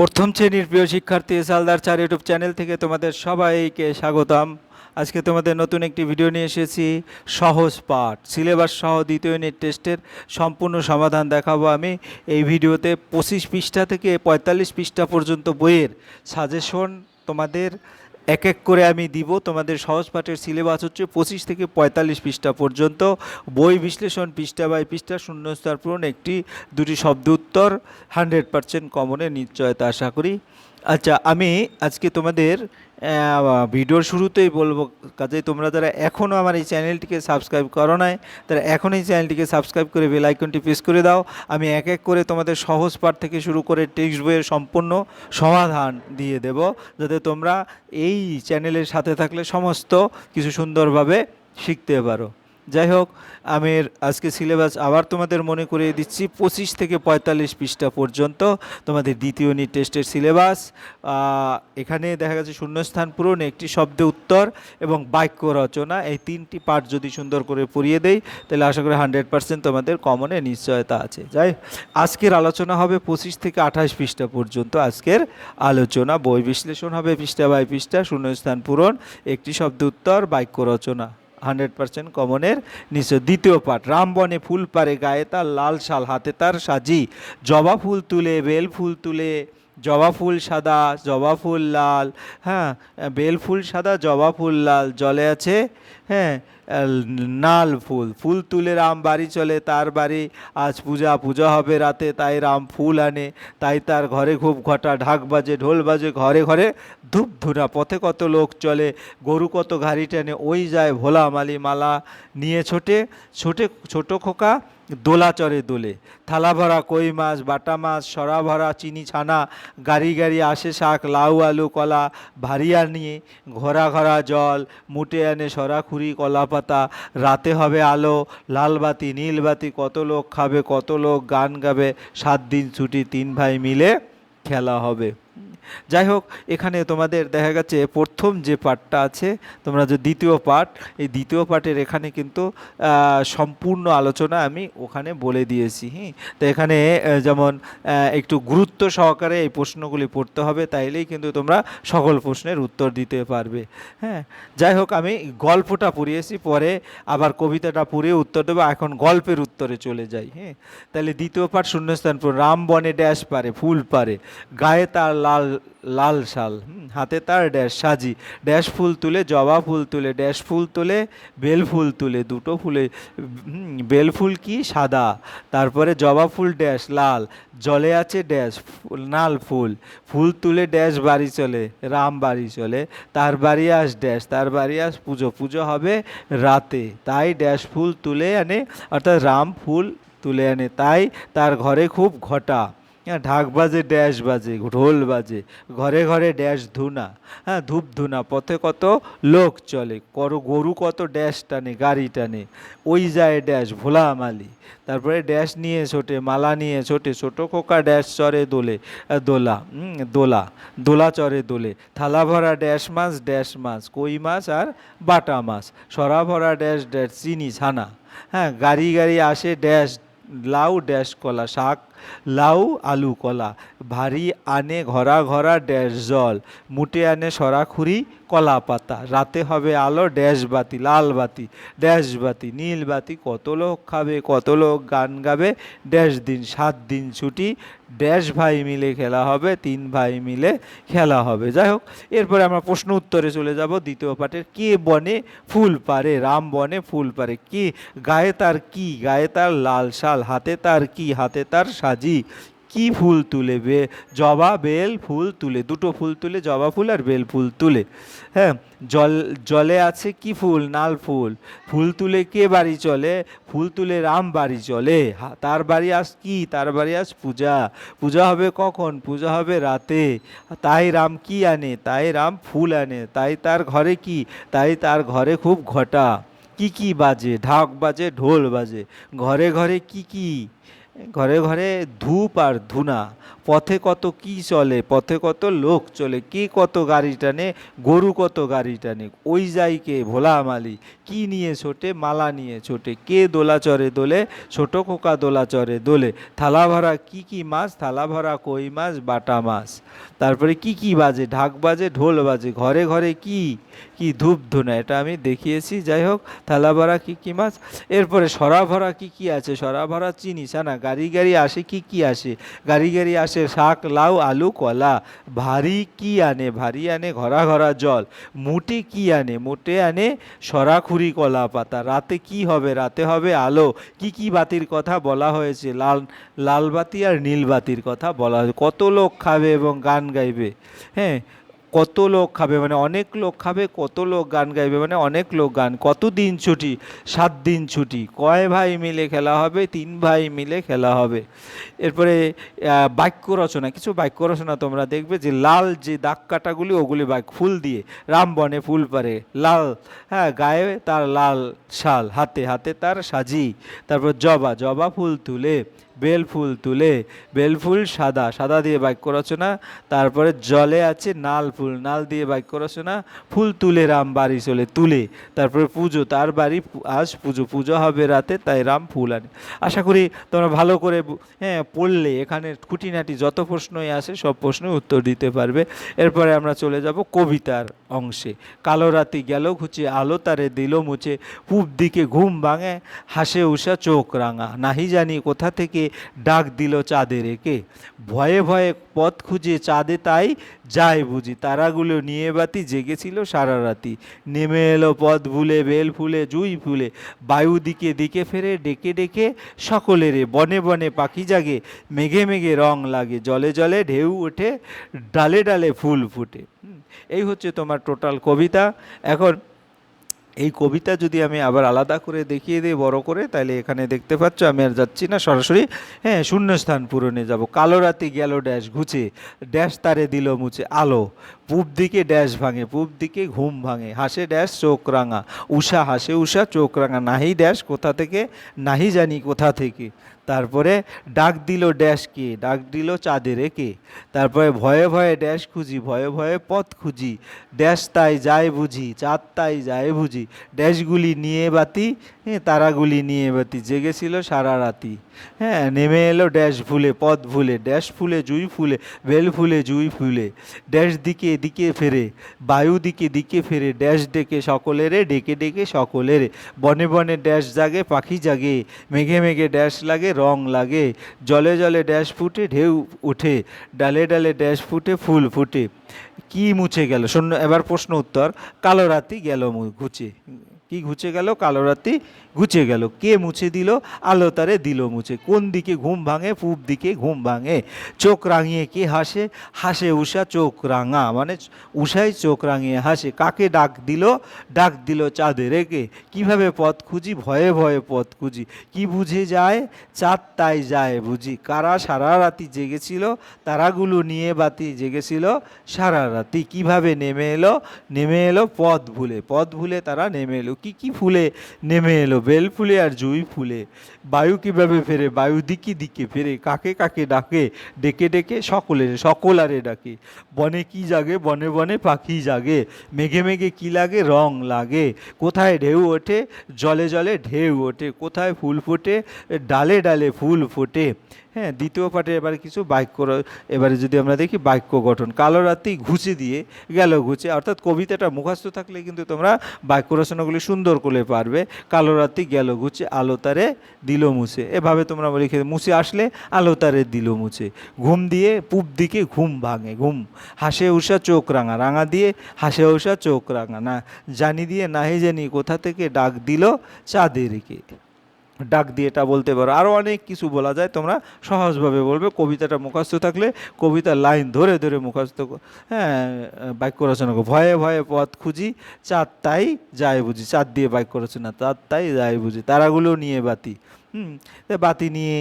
প্রথম শ্রেণির প্রিয় শিক্ষার্থী সালদার চার ইউটিউব চ্যানেল থেকে তোমাদের সবাইকে স্বাগতম। আজকে তোমাদের নতুন একটি ভিডিও নিয়ে এসেছি, সহজ পাঠ। সিলেবাস সহ দ্বিতীয় ইউনিট টেস্টের সম্পূর্ণ সমাধান দেখাবো আমি। এই ভিডিওতে পঁচিশ পৃষ্ঠা থেকে পঁয়তাল্লিশ পৃষ্ঠা পর্যন্ত বইয়ের সাজেশন তোমাদের এক এক করে আমি দিব। তোমাদের সহজ পাঠের সিলেবাস হচ্ছে পঁচিশ থেকে পঁয়তাল্লিশ পৃষ্ঠা পর্যন্ত। বই বিশ্লেষণ পৃষ্ঠা বাই পৃষ্ঠা শূন্যস্থান পূরণ একটি, দুটি শব্দ উত্তর হান্ড্রেড পার্সেন্ট কমনে নিশ্চয়তা আশা করি। আচ্ছা আমি আজকে তোমাদের ভিডিওর শুরুতেই বলব কাজে তোমরা যারা এখনও আমার এই চ্যানেলটিকে সাবস্ক্রাইব করো নাই, তারা এখন এই চ্যানেলটিকে সাবস্ক্রাইব করে বেল আইকনটি প্রেস করে দাও। আমি এক এক করে তোমাদের সহজ পাঠ থেকে শুরু করে টেক্সট বইয়ের সম্পূর্ণ সমাধান দিয়ে দেব, যাতে তোমরা এই চ্যানেলের সাথে থাকলে সমস্ত কিছু সুন্দরভাবে শিখতে পারো। যাই হোক আমি আজকে সিলেবাস আবার তোমাদের মনে করিয়ে দিচ্ছি, পঁচিশ থেকে পঁয়তাল্লিশ পৃষ্ঠা পর্যন্ত তোমাদের দ্বিতীয় ইউনিট টেস্টের সিলেবাস এখানে দেখা গেছে শূন্যস্থান পূরণ একটি শব্দে উত্তর এবং বাক্য রচনা। এই তিনটি পার্ট যদি সুন্দর করে পড়িয়ে দেই, তাহলে আশা করি হান্ড্রেড পার্সেন্ট তোমাদের কমনে নিশ্চয়তা আছে। যাই, আজকের আলোচনা হবে পঁচিশ থেকে আঠাশ পৃষ্ঠা পর্যন্ত। আজকের আলোচনা, বই বিশ্লেষণ হবে পৃষ্ঠা বাই পৃষ্ঠা, শূন্যস্থান পূরণ, একটি শব্দ উত্তর, বাক্য রচনা। হান্ড্রেড পার্সেন্ট কমনের নিশ্চয় দ্বিতীয় পাঠ রামবনে ফুল পারে গায়ে তার লাল শাল, হাতে তার সাজি। জবা ফুল তুলে, বেল ফুল তুলে জবা ফুল সাদা, জবা ফুল লাল হ্যাঁ বেল ফুল সাদা, জবা ফুল লাল, জলে আছে হ্যাঁ নাল ফুল ফুল তুলে রাম বাড়ি চলে, তার বাড়ি আজ পূজা পূজা হবে রাতে, তাই রাম ফুল আনে, তাই তার ঘরে খুব ঘটা ঢাক বাজে, ঢোল বাজে, ঘরে ঘরে ধূপ ধুনা, পথে কত লোক চলে, গরু কত ঘাড়ি টেনে, ওই যায় ভোলা মালি মালা নিয়ে ছোটে ছোটে, ছোট খোকা দোলা চড়ে দোলে। থালা ভরা কই মাছ, বাটা মাছ, সরা ভরা চিনি ছানা, গাড়ি গাড়ি আসে শাক, লাউ, আলু, কলা ভারিয়া নিয়ে ঘোরা ঘরা জল, মুটে আনে সরা খুরি, কলা পাতা, রাতে হবে আলো, লাল বাতি, নীল বাতি, কত লোক খাবে, কত লোক গান গাবে, সাত দিন ছুটি, তিন ভাই মিলে খেলা হবে। যাই হোক, এখানে তোমাদের দেখা গেছে প্রথম যে পার্টটা আছে, তোমরা যে দ্বিতীয় পার্ট এই দ্বিতীয় পার্টের এখানে কিন্তু সম্পূর্ণ আলোচনা আমি ওখানে বলে দিয়েছি হ্যাঁ তো এখানে যেমন একটু গুরুত্ব সহকারে এই প্রশ্নগুলি পড়তে হবে, তাইলেই কিন্তু তোমরা সকল প্রশ্নের উত্তর দিতে পারবে হ্যাঁ যাই হোক, আমি গল্পটা পড়িয়েছি, পরে আবার কবিতাটা পড়িয়ে উত্তর দেবো, এখন গল্পের উত্তরে চলে যাই হ্যাঁ তাহলে দ্বিতীয় পাঠ শূন্যস্থান। রাম বনে ড্যাশ পারে, ফুল পারে, গায়ে তার লাল লাল শাল। হাতে তার ড্যাশ সাজি। ড্যাশ ফুল তুলে, জবা ফুল তুলে, ড্যাশ ফুল তুলে, বেল ফুল তুলে, দুটো ফুলে বেল ফুল কি? সাদা। তারপরে জবা ফুল ড্যাশ, লাল। জলে আছে ড্যাশ নাল ফুল। ফুল তুলে ড্যাশ বাড়ি চলে, রাম বাড়ি চলে। তার বাড়ি আস ড্যাশ, তার বাড়ি আস পুজো। পুজো হবে রাতে। তাই ড্যাশ ফুল তুলে আনে, অর্থাৎ রাম ফুল তুলে আনে। তাই তার ঘরে খুব ঘটা। ঢাক বাজে, ড্যাশ বাজে, ঢোল বাজে, ঘরে ঘরে ড্যাশ ধুনা হ্যাঁ ধূপ ধুনা, পথে কত লোক চলে, কর গরু কত ড্যাশ টানে, গাড়ি টানে, ওই যায় ড্যাশ, ভোলা মালি, তারপরে ড্যাশ নিয়ে ছোটে, মালা নিয়ে ছোটে, ছোটো খোকা ড্যাশ চরে দোলে দোলা দোলা দোলা চরে দোলে, থালা ভরা ড্যাশ মাছ ড্যাশ মাছ, কই মাছ আর বাটা মাছ, সরা ভরা ড্যাশ ড্যাশ, চিনি, ছানা হ্যাঁ গাড়ি গাড়ি আসে ড্যাশ, লাউ, ড্যাশ কলা, শাক লাউ, আলু, কলা। ভারী আনে ঘরা ঘরা ড্যাশ জল, মুটে আনে সরাখুরি কলা পাতা। রাতে হবে আলো, ড্যাশ বাতি, লাল বাতি, ড্যাশ বাতি, নীল বাতি। কত লোক খাবে, কত লোক গান গাবে, ড্যাশ দিন, সাত দিন ছুটি ড্যাশ ভাই মিলে খেলা হবে, তিন ভাই মিলে খেলা হবে। যাই হোক, এরপরে আমরা প্রশ্ন উত্তরে চলে যাব। দ্বিতীয় পাঠের, কে বনে ফুল পারে? রাম বনে ফুল পারে। কে গায়ে তার কি? গায়ে তার লাল শাল, হাতে তার কি? হাতে তার সাজি। কি ফুল তুলে? বে, জবা, বেল ফুল তুলে। দুটো ফুল তুলে, জবা ফুল আর বেল ফুল তুলে। হ্যাঁ জল, জলে আছে কি ফুল? নাল ফুল। ফুল তুলে কে বাড়ি চলে? ফুল তুলে রাম বাড়ি চলে। তার বাড়ি আস কি? তার বাড়ি আস পূজা। পূজা হবে কখন? পূজা হবে রাতে। তাই রাম কি আনে? তাই রাম ফুল আনে। তাই তার ঘরে কি? তাই তার ঘরে খুব ঘটা। কি কি বাজে? ঢাক বাজে, ঢোল বাজে। ঘরে ঘরে কি কি? ঘরে ঘরে ধূপ আর ধুনা, পথে কত কি চলে, পথে কত লোক চলে, কে কত গাড়ি টানে, গরু কত গাড়ি টানে, ওই যাই কে, ভোলা মালি, কি নিয়ে ছোটে, মালা নিয়ে ছোটে, কে দোলা চরে দোলে, ছোট খোকা দোলা চরে দোলে, থালা ভরা কি কি মাছ, থালা ভরা কই মাছ, বাটা মাছ, তারপরে কি কি বাজে, ঢাক বাজে, ঢোল বাজে, ঘরে ঘরে কি কি ধূপ ধুনা, এটা আমি দেখিয়েছি, যাই হোক, থালা ভরা কি কি মাছ, এরপরে সরা ভরা কি কি আছে, সরা ভরা চিনি, ছানা গাড়ি গাড়ি আসে, কি কি আসে? গাড়ি গাড়ি আসে, শাক, লাউ, আলু, কলা। ভারী কি আনে? ভারী আনে ঘরা ঘরা জল। মুটে কি আনে? মোটে আনে সরাখুরি কলা পাতা। রাতে কি হবে? রাতে হবে আলো। কি কি বাতির কথা বলা হয়েছে? লাল লাল বাতি আর নীল বাতির কথা বলা হয়েছে। কত লোক খাবে এবং গান গাইবে? হ্যাঁ কত লোক খাবে মানে অনেক লোক খাবে, কত লোক গান গাইবে মানে অনেক লোক গান। কত দিন ছুটি? সাত দিন ছুটি। কয় ভাই মিলে খেলা হবে? তিন ভাই মিলে খেলা হবে। এরপরে বাক্য রচনা। কিছু বাক্য রচনা তোমরা দেখবে যে, লাল যে দাগ কাটাগুলি, ওগুলি বাক্য ফুল দিয়ে, রাম বনে ফুল পারে। লাল হ্যাঁ গায়ে তার লাল শাল, হাতে হাতে তার সাজি। তারপর জবা জবা ফুল তুলে বেল ফুল তুলে, বেল ফুল সাদা সাদা দিয়ে বাক্য রচনা, তারপরে জলে আছে নাল ফুল, নাল দিয়ে বাক্য রচনা, ফুল তুলে রাম বাড়ি চলে, তুলে, তারপরে পুজো, তার বাড়ি আজ পুজো পুজো হবে রাতে, তাই রাম ফুল আনে। আশা করি তোমরা ভালো করে হ্যাঁ পড়লে এখানে খুঁটিনাটি যত প্রশ্নই আসে, সব প্রশ্নের উত্তর দিতে পারবে। এরপরে আমরা চলে যাব কবিতার অংশে। কালো রাতি গেল ঘুচে, আলো তারে দিল মুছে, পূব দিকে ঘুম ভাঙে, হাসে উষা চোখ রাঙা, নাহি জানি কোথা থেকে ডাক দিল চাঁদের একে। ভয়ে ভয়ে পথ খুঁজে চাঁদে তাই যায় বুঝি। তারাগুলো নিয়ে বাতি জেগেছিল সারা রাতি। নেমে এলো পথ ভুলে, বেল ফুলে, জুই ফুলে। বায়ু দিকে দিকে ফেরে, ডেকে ডেকে সকলেরে বনে বনে পাখি জাগে। মেঘে মেঘে রং লাগে, জলে জলে ঢেউ ওঠে, ডালে ডালে ফুল ফুটে। এই হচ্ছে তোমার টোটাল কবিতা। এখন এই কবিতা যদি আমি আবার আলাদা করে দেখিয়ে দিই, বড় করে তাহলে এখানে দেখতে পাচ্ছ আমি আর যাচ্ছি না, সরাসরি হ্যাঁ শূন্যস্থান পূরণে যাব। কালো রাতে গেল ড্যাশ ঘুচে, ড্যাশ তারে দিল মুছে আলো। পূব দিকে ড্যাশ ভাঙে, পূব দিকে ঘুম ভাঙে। হাসে ড্যাশ, চোখ রাঙা। উষা হাসে উষা, চোখ রাঙা। নাহি ড্যাশ, কোথা থেকে? নাহি জানি কোথা থেকে। তারপরে ডাক দিল ড্যাশ কে? ডাক দিল চাঁদের কে তারপরে ভয়ে ভয়ে ড্যাশ খুঁজি, ভয়ে ভয়ে পথ খুঁজি। ড্যাশ তাই যায় বুঝি, চাঁদ তাই যায় বুঝি। ড্যাশগুলি নিয়ে বাতি হ্যাঁ তারাগুলি নিয়ে বাতি। জেগেছিল সারা রাতি। হ্যাঁ নেমে এলো ড্যাশ ভুলে পথ ভুলে। ড্যাশ ফুলে, জুই ফুলে, বেল ফুলে, জুই ফুলে। ড্যাশ দিকে দিকে ফেরে, বায়ু দিকে দিকে ফেরে, ড্যাশ ডেকে সকলেরে, ডেকে ডেকে সকলের। বনে বনে ড্যাশ জাগে, পাখি জাগে, মেঘে মেঘে ড্যাশ লাগে, রং লাগে। জলে জলে ড্যাশ ফুটে, ঢেউ ওঠে ডালে ডালে ড্যাশ ফুটে, ফুল ফুটে। কি মুছে গেল? শূন্য, এবার প্রশ্ন উত্তর। কালো রাতি গেল ঘুচে। কি ঘুচে গেল? কালো রাতি ঘুচে গেল। কে মুছে দিল? আলো তারে দিল মুছে। কোন দিকে ঘুম ভাঙে? পূব দিকে ঘুম ভাঙে। চোখ রাঙিয়ে কে হাসে? হাসে উষা চোখ রাঙা। মানে উষাই চোখ রাঙিয়ে হাসে। কাকে ডাক দিল? ডাক দিল চাঁদের রেখে কীভাবে পথ খুঁজি? ভয়ে ভয়ে পথ খুঁজি। কি বুঝে যায়? চাঁদ তাই যায় বুঝি। কারা সারা রাতি জেগেছিল? তারাগুলো নিয়ে বাতি জেগেছিল সারা রাতি। কীভাবে নেমে এলো? নেমে এলো পথ ভুলে। পথ ভুলে তারা নেমে এলো। কি কি ফুলে নেমে এলো বেল ফুলে আর জুই ফুলে। বায়ু কীভাবে ফেরে? বায়ু দিকে দিকে ফেরে। কাকে কাকে ডাকে? ডেকে ডেকে সকলের, সকলারে ডাকে। বনে কি জাগে? বনে বনে পাখি জাগে। মেঘে মেঘে কি লাগে? রং লাগে। কোথায় ঢেউ ওঠে? জলে জলে ঢেউ ওঠে। কোথায় ফুল ফোটে? ডালে ডালে ফুল ফোটে। হ্যাঁ দ্বিতীয় পাঠে এবারে কিছু বাক্য এবারে যদি আমরা দেখি বাক্য গঠন, কালো রাতি ঘুচে দিয়ে গেল ঘুচে অর্থাৎ কবিতাটা মুখস্থ থাকলে কিন্তু তোমরা বাক্য রচনাগুলি সুন্দর করে পারবে, কালো রাতি গেল ঘুচে আলো তারে দিল মুছে, এভাবে তোমরা লিখে মুছে আসলে আলো তারে দিল মুছে, ঘুম দিয়ে পূব দিকে ঘুম ভাঙে, ঘুম, হাসে উষা চোখ রাঙা রাঙা দিয়ে হাসে উষা চোখ রাঙা, না, জানি দিয়ে নাহি জানি কোথা থেকে ডাক দিল চাঁদেরকে। ডাক দিয়ে এটা বলতে পারো। আরও অনেক কিছু বলা যায়, তোমরা সহজভাবে বলবে। কবিতাটা মুখস্থ থাকলে কবিতার লাইন ধরে ধরে মুখস্থ হ্যাঁ বাক্য রচনা ভয়ে ভয়ে পথ খুঁজি, চাঁদ তাই যায় বুঝি। চাঁদ দিয়ে বাক্য রচনা, চাঁদ তাই যায় বুঝি। তারাগুলো নিয়ে বাতি, হুম বাতি নিয়ে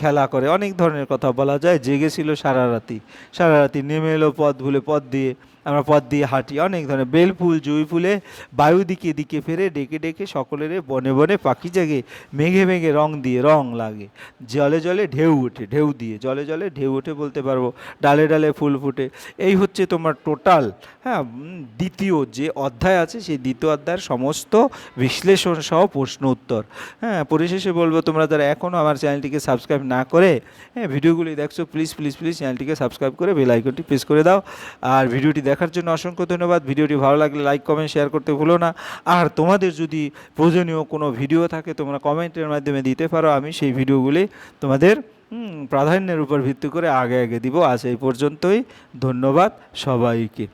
খেলা করে। অনেক ধরনের কথা বলা যায়। জেগেছিল সারা রাতি। সারা রাতি নেমে এলো পথ ভুলে পথ দিয়ে। আমরা পথ দিয়ে হাঁটি। অনেক ধরনের বেল ফুল, জুঁই ফুলে বায়ু দিকে দিকে ফেরে ডেকে ডেকে সকলের বনে বনে পাখি জাগে, মেঘে মেঘে রং দিয়ে রং লাগে। জলে জলে ঢেউ ওঠে, ঢেউ দিয়ে জলে জলে ঢেউ ওঠে বলতে পারব, ডালে ডালে ফুল ফুটে। এই হচ্ছে তোমার টোটাল হ্যাঁ দ্বিতীয় যে অধ্যায় আছে, সেই দ্বিতীয় অধ্যায়ের সমস্ত বিশ্লেষণ সহ প্রশ্ন উত্তর। হ্যাঁ পরিশেষে বলব তোমরা যারা এখনও আমার চ্যানেলটিকে সাবস্ক্রাইব না করে হ্যাঁ ভিডিওগুলি দেখছ প্লিজ প্লিজ প্লিজ চ্যানেলটিকে সাবস্ক্রাইব করে বেল আইকনটি প্রেস করে দাও। আর ভিডিওটি দেখার জন্য অসংখ্য ধন্যবাদ। ভিডিওটি ভালো লাগলে লাইক, কমেন্ট, শেয়ার করতে ভুলো না। আর তোমাদের যদি প্রয়োজনীয় কোনো ভিডিও থাকে, তোমরা কমেন্টের মাধ্যমে দিতে পারো। আমি সেই ভিডিওগুলি তোমাদের প্রাধান্যের উপর ভিত্তি করে আগে আগে দিব। আজ এই পর্যন্তই। ধন্যবাদ সবাইকে।